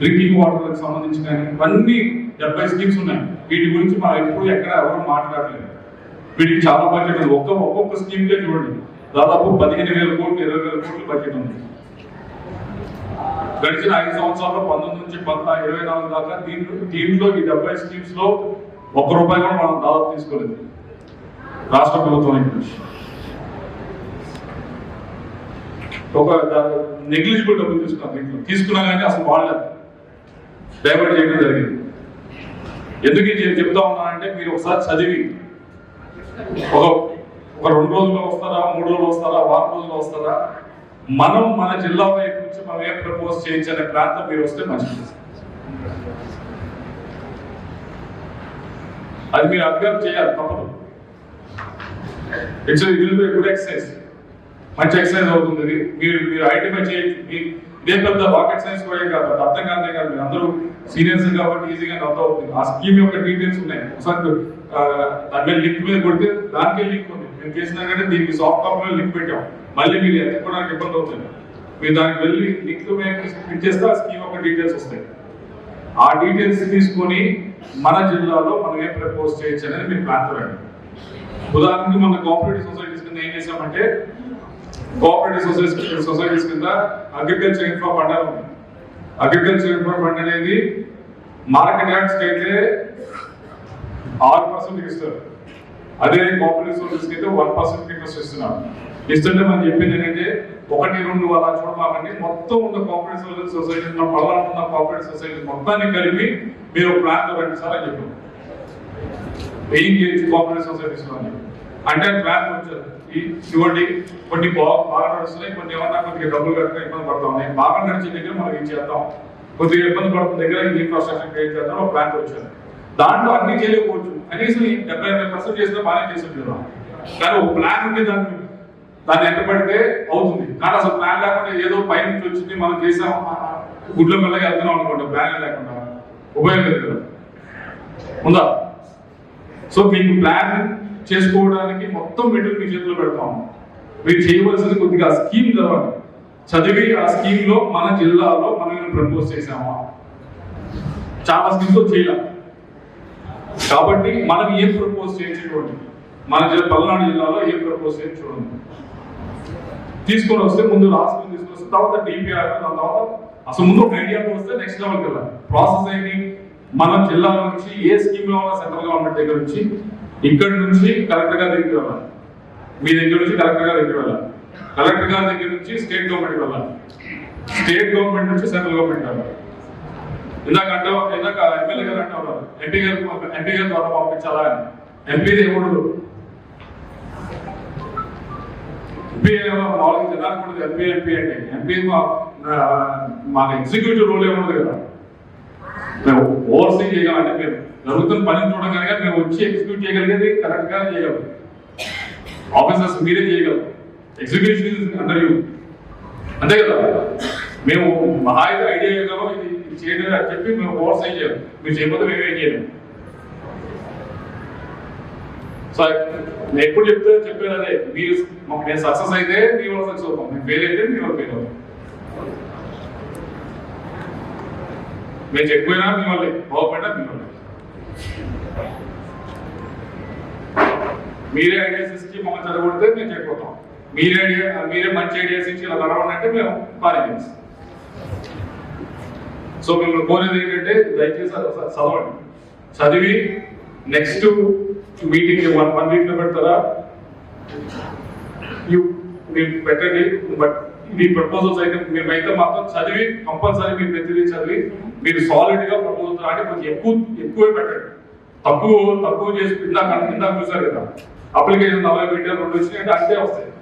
Drinking water సంబంధించి కానీ ఇవన్నీ డెబ్బై స్కీమ్స్ ఉన్నాయి. వీటి గురించి మనం ఎప్పుడు ఎక్కడ ఎవరు మాట్లాడలేదు. వీటికి చాలా బడ్జెట్ ఉంది. ఒక్క ఒక్కొక్క స్కీమ్ కే చూడండి. దాదాపు పదిహేను వేల కోట్లు ఇరవై వేల కోట్లు బడ్జెట్ ఉంది. గడిచిన ఐదు సంవత్సరాల్లో పంతొమ్మిది నుంచి పద్నాలుగు ఇరవై నాలుగు దాకా దీంట్లో దీంట్లో ఈ డెబ్బై స్కీమ్స్లో ఒక్క రూపాయి కూడా మనం దాదాపు తీసుకోలేదు. రాష్ట్ర ప్రభుత్వం నుంచి. ఒక నెగ్లిజిబుల్ డబ్బులు తీసుకున్నాం దీంట్లో. తీసుకున్నా కానీ అసలు వాళ్ళు డైవర్ట్ చేయడం జరిగింది. ఎందుకు చెప్తా ఉన్నానంటే మీరు ఒకసారి చదివి. ఒక ఒక రెండు రోజుల్లో వస్తారా మూడు రోజులు వస్తారా వారం రోజుల్లో వస్తారా? మనం మన జిల్లా వైపు నుంచి మనం ఏం ప్రపోజ్ చేయించనే ప్రాంతం మీరు వస్తే మంచిది. అది మీరు అబ్జర్వ్ చేయాలి తప్పదు. It's will be good exercise మంచి ఎక్సర్సైజ్ అవుతుంది. మీరు మీరు ఐడెంటిఫై చేయొచ్చు మీ- ఇదే పెద్ద రాకెట్ సైన్స్ కూడా కాదు అర్థం కాదే కాదు మీరు అందరూ సీనియర్స్ కాబట్టి ఈజీగా అర్థం అవుతుంది. ఆ స్కీమ్ యొక్క డీటెయిల్స్ ఉన్నాయి. ఒకసారి ఆ, దాని లింక్ మీద కొడితే దానికే లింక్ ఉంది. మేము చేసినా కానీ దీనికి సాఫ్ట్ కాపీలో లింక్ పెట్టాం మళ్ళీ మీరు ఎత్తుకోవడానికి ఇబ్బంది అవుతుంది. మీరు దానికి వెళ్ళి లింక్ మీద క్లిక్ చేస్తే ఆ స్కీమ్ యొక్క డీటెయిల్స్ వస్తాయి. ఆ డీటెయిల్స్ తీసుకొని మన జిల్లాలో మనం ఏం ప్రపోజ్ చేయొచ్చు అనేది మీరు ప్లాన్ ఉదాహరణకి మన కోఆపరేటివ్ సొసైటీస్ కింద ఏం చేసామంటే కోఆపరేటివ్ సొసైటీస్ సొసైటీస్ కింద అగ్రికల్చర్ ఇన్ఫ్రా పండాలి ఉంది. అగ్రికల్చర్ ఇన్ఫ్రా ఫండ్ అనేది మార్కెట్ యార్డ్స్కి అయితే ఆరు పర్సెంట్ ఇస్తారు. అదే కోఆపరేటివ్ సొసైటీస్కి అయితే వన్ పర్సెంట్ ఇంట్రెస్ట్ ఇస్తున్నారు. ఇస్తుంటే మనం చెప్పింది ఏంటంటే ఒకటి రెండు అలా చూడమాకండి మొత్తం ఉన్న కోఆపరేటివ్ సొసైటీ మన పల్లాలు ఉన్న కోఆపరేటివ్ సొసైటీ మొత్తాన్ని కలిపి మీరు ప్లాన్ రండి సార్ అని చెప్పారు. వెయ్యి చేయొచ్చు కోఆపరేటివ్ సొసైటీస్ అంటే ప్లాన్ వచ్చారు. ఇవ్వండి కొన్ని బాగా నడుస్తున్నాయి కొన్ని ఏమన్నా కొద్దిగా డబ్బులు కట్టడం ఇబ్బంది పడతా ఉన్నాయి. బాగా నడిచే దగ్గర మనం ఏం చేద్దాం? కొద్దిగా ఇబ్బంది పడుతున్న దగ్గర ఇన్ఫ్రాస్ట్రక్చర్ క్రియేట్ చేద్దాం ఒక ప్లాన్ వచ్చాను దాంట్లో అన్ని చేయలేకపోవచ్చు కనీసం ఈ డెబ్బై ఎనభై పర్సెంట్ చేసినా బాగానే చేసి కానీ ఒక ప్లాన్ ఉంటే దాన్ని దాన్ని ఎంత పడితే అవుతుంది. కానీ అసలు ప్లాన్ లేకుండా ఏదో పై నుంచి వచ్చింది మనం చేసాం. గుడ్ల మెల్లగా వెళ్తున్నాం అనుకోండి ప్లాన్ లేకుండా. ఉపయోగం లేదు ఉందా? సో మీకు ప్లాన్ చేసుకోవడానికి మొత్తం మెటీరియల్ మీ చేతిలో పెడతాం మీరు చేయవలసింది కొద్దిగా ఆ స్కీమ్ చదవండి. చదివి ఆ స్కీమ్లో మన జిల్లాలో మనం ప్రపోజ్ చేసామా చాలా స్కీమ్స్లో చేయలేం. కాబట్టి మనం ఏం ప్రపోజ్ చేయొచ్చు మన జిల్లా పల్నాడు జిల్లాలో ఏం ప్రపోజ్ చేయొచ్చు చూడండి. తీసుకొని వస్తే ముందు రాసుకుని తీసుకొని వస్తే తర్వాత డిపిఆర్ దాని తర్వాత అసలు ముందు ఒక ఐడియాతో వస్తే నెక్స్ట్ లెవెల్కి వెళ్ళాలి. ప్రాసెస్ ఏంటి? మన జిల్లా నుంచి ఏ స్కీమ్లో ఉన్న సెంట్రల్ గవర్నమెంట్ దగ్గర నుంచి ఇక్కడి నుంచి కలెక్టర్ గారి దగ్గరికి వెళ్ళాలి. మీ దగ్గర నుంచి కలెక్టర్ గారి దగ్గరికి వెళ్ళాలి. కలెక్టర్ గారి దగ్గర నుంచి స్టేట్ గవర్నమెంట్ వెళ్ళాలి. స్టేట్ గవర్నమెంట్ నుంచి సెంట్రల్ గవర్నమెంట్ వెళ్ళాలి. ఇందాక అంటే ఇందాక ఎమ్మెల్యే గారు అంటే ఉన్నారు ఎంపీ గారు ఎంపీ గారి ద్వారా పంపించాలా అని. ఎంపీది ఏముండదు. ఎంపీ మామూలుగా జనానికి ఉండదు. ఎంపీ ఎంపీ అంటే. ఎంపీ మాకు ఎగ్జిక్యూటివ్ రోల్ ఏముండదు కదా. మేము ఓవర్సీ చేయగలం అంటే జరుగుతున్న పని చూడగానే మేము వచ్చి ఎగ్జిక్యూట్ చేయగలిగేది కరెక్ట్గా చేయగలం. ఆఫీసర్స్ మీరే చేయగలరు ఎగ్జిక్యూషన్ అండర్ యూ అంతే కదా? మేము మహా అయితే ఐడియా ఇవ్వగలం ఇది చేయడం అని చెప్పి మేము ఓవర్సీ చేయాలి మీరు చేయకపోతే మేమేం చేయలేము సో నేను ఎప్పుడు చెప్తే చెప్పేది అదే. మీరు మాకు నేను సక్సెస్ అయితే మీ వల్ల సక్సెస్ అవుతాం. మేము ఫెయిల్ అయితే మీ వల్ల ఫెయిల్ అవుతాం. మేము చెప్పిపోయినా మీ వల్లే బాగుపడినా మీ వల్లే మీరే ఐడియాస్ ఇచ్చి మమ్మల్ని చదవడితే మేము చెప్పిపోతాం మీరే ఐడియా మీరే మంచి ఐడియాస్ ఇచ్చి ఇలా నడవండి అంటే మేము పారీ సో మిమ్మల్ని కోరేది ఏంటంటే దయచేసి ఒకసారి చదవండి. చదివి నెక్స్ట్ మీటింగ్ వన్ వన్ వీక్లో పెడతారా? మీరు పెట్టండి బట్ మీ ప్రపోజల్స్ అయితే మేమైతే అయితే మాత్రం చదివి కంపల్సరీ మీరు ప్రతిదీ చదివి మీరు సాలిడ్గా ప్రపోజల్స్ రాని కొంచెం ఎక్కువ ఎక్కువే పెట్టండి. తక్కువ తక్కువ చేసి ఇందాక ఇందాక చూసారు కదా. అప్లికేషన్ నలభై పెడితే రెండు వచ్చినాయి అంటే వస్తాయి.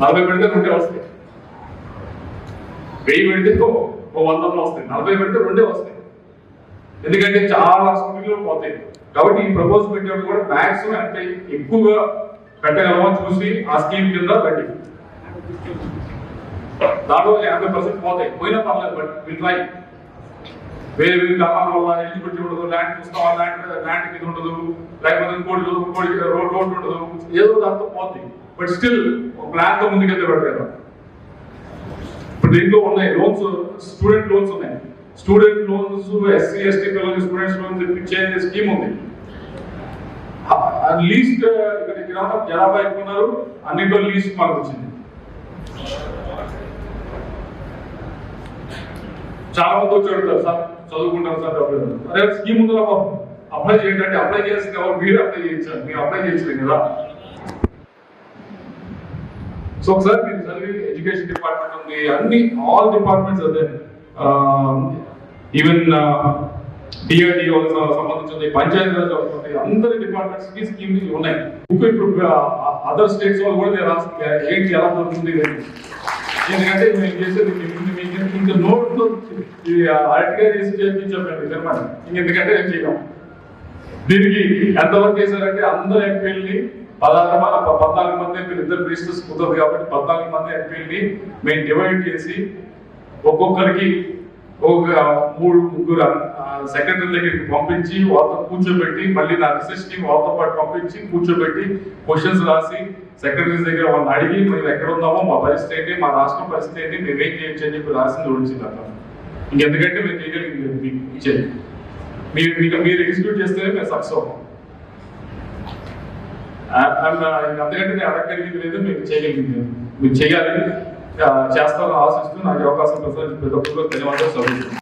నలభై పెడితే రెండే వస్తాయి. వెయ్యి పెడితే ఓ- వందలో వస్తాయి. నలభై పెడితే రెండే వస్తాయి. ఎందుకంటే చాలా స్కూల్లో పోతాయి. కాబట్టి ఈ ప్రపోజ్ పెట్టేవాడు కూడా మ్యాక్సిమం అంటే ఎక్కువగా పెట్టగలమో చూసి ఆ స్కీమ్ కింద పెట్టి దాంట్లో యాభై పర్సెంట్ పోతాయి. పోయినా పర్లేదు బట్ విల్ ట్రై వేరే వేరే కారణాల వల్ల ఎలిజిబిలిటీ ఉండదు ల్యాండ్ చూస్తాం ల్యాండ్ ల్యాండ్ ఇది ఉండదు లేకపోతే ఇంకోటి ఇంకోటి రోడ్ రోడ్ ఉండదు. ఏదో దాంతో పోతుంది. బట్ స్టిల్ ప్లాన్తో ముందుకెళ్తే పెడతారు ఇప్పుడు దీంట్లో ఉన్నాయి లోన్స్ స్టూడెంట్ లోన్స్ ఉన్నాయి. స్టూడెంట్ లోన్స్ ఎస్సీ ఎస్టీ పిల్లలకి స్టూడెంట్స్ లోన్స్ ఇప్పించే స్కీమ్ ఉంది. లీస్ట్ uh, ఇక్కడ ఇక్కడ జనాభా ఎక్కువ ఉన్నారు. అన్నింటిలో లీస్ట్ మనకు వచ్చింది. చాలా మంది వచ్చి అడుగుతారు సార్ చదువుకుంటాం సార్ డబ్బులు అరే స్కీమ్ ఉందా బాబు అప్లై చేయండి అప్లై చేసింది ఎవరు మీరు అప్లై చేయించారు మీరు అప్లై చేయించలేదు కదా సో ఒకసారి మీరు చదివి ఎడ్యుకేషన్ డిపార్ట్మెంట్ ఉంది అన్ని ఆల్ డిపార్ట్మెంట్స్ అదే ఈవెన్ డిఆర్డి సంబంధించింది పంచాయతీ రాజ్ అవుతుంది అందరి డిపార్ట్మెంట్స్కి స్కీమ్ ఉన్నాయి ఇప్పుడు ఇప్పుడు అదర్ స్టేట్స్ వాళ్ళు కూడా నేను రాసి ఏంటి ఎలా దొరుకుతుంది ఎందుకంటే మేము చేసేది మీకు ఇంకా నోట్ అరటిగా తీసి చేయించండి నిర్మాణం ఇంకెందుకంటే నేను చేయడం దీనికి ఎంతవరకు చేశారంటే అందరు ఎంపీలని పదహారు మంది పద్నాలుగు మంది ఎంపీలు ఇద్దరు మినిస్టర్స్ కుదరదు కాబట్టి పద్నాలుగు మంది ఎంపీలని మేము డివైడ్ చేసి ఒక్కొక్కరికి ఒక మూడు ముగ్గురు సెక్రటరీ దగ్గరికి పంపించి వాళ్ళతో కూర్చోబెట్టి మళ్ళీ నా రీసెర్చ్ వాళ్ళతో పాటు పంపించి కూర్చోబెట్టి క్వశ్చన్స్ రాసి సెక్రటరీస్ దగ్గర వాళ్ళని అడిగి మేము ఎక్కడ ఉన్నామో మా పరిస్థితి ఏంటి మా రాష్ట్రం పరిస్థితి ఏంటి మేము చేయొచ్చు అని చెప్పి రాసింది ఉంచింది అక్కడ ఇంకెందుకంటే మేము చేయగలిగింది మీకు ఇచ్చేది. మీరు మీకు మీరు ఎగ్జిక్యూట్ చేస్తేనే మేము సక్సెస్ అవుతాం. Uh, అంతకంటే నేను అడగగలిగింది లేదు మీరు చేయగలిగింది లేదు. మీరు చేయాలి చేస్తామని చేస్తారని ఆశిస్తూ నాకు అవకాశం ప్రసాదించిన ప్రతి ఒక్కరు ధన్యవాదాలు చదువుతున్నాను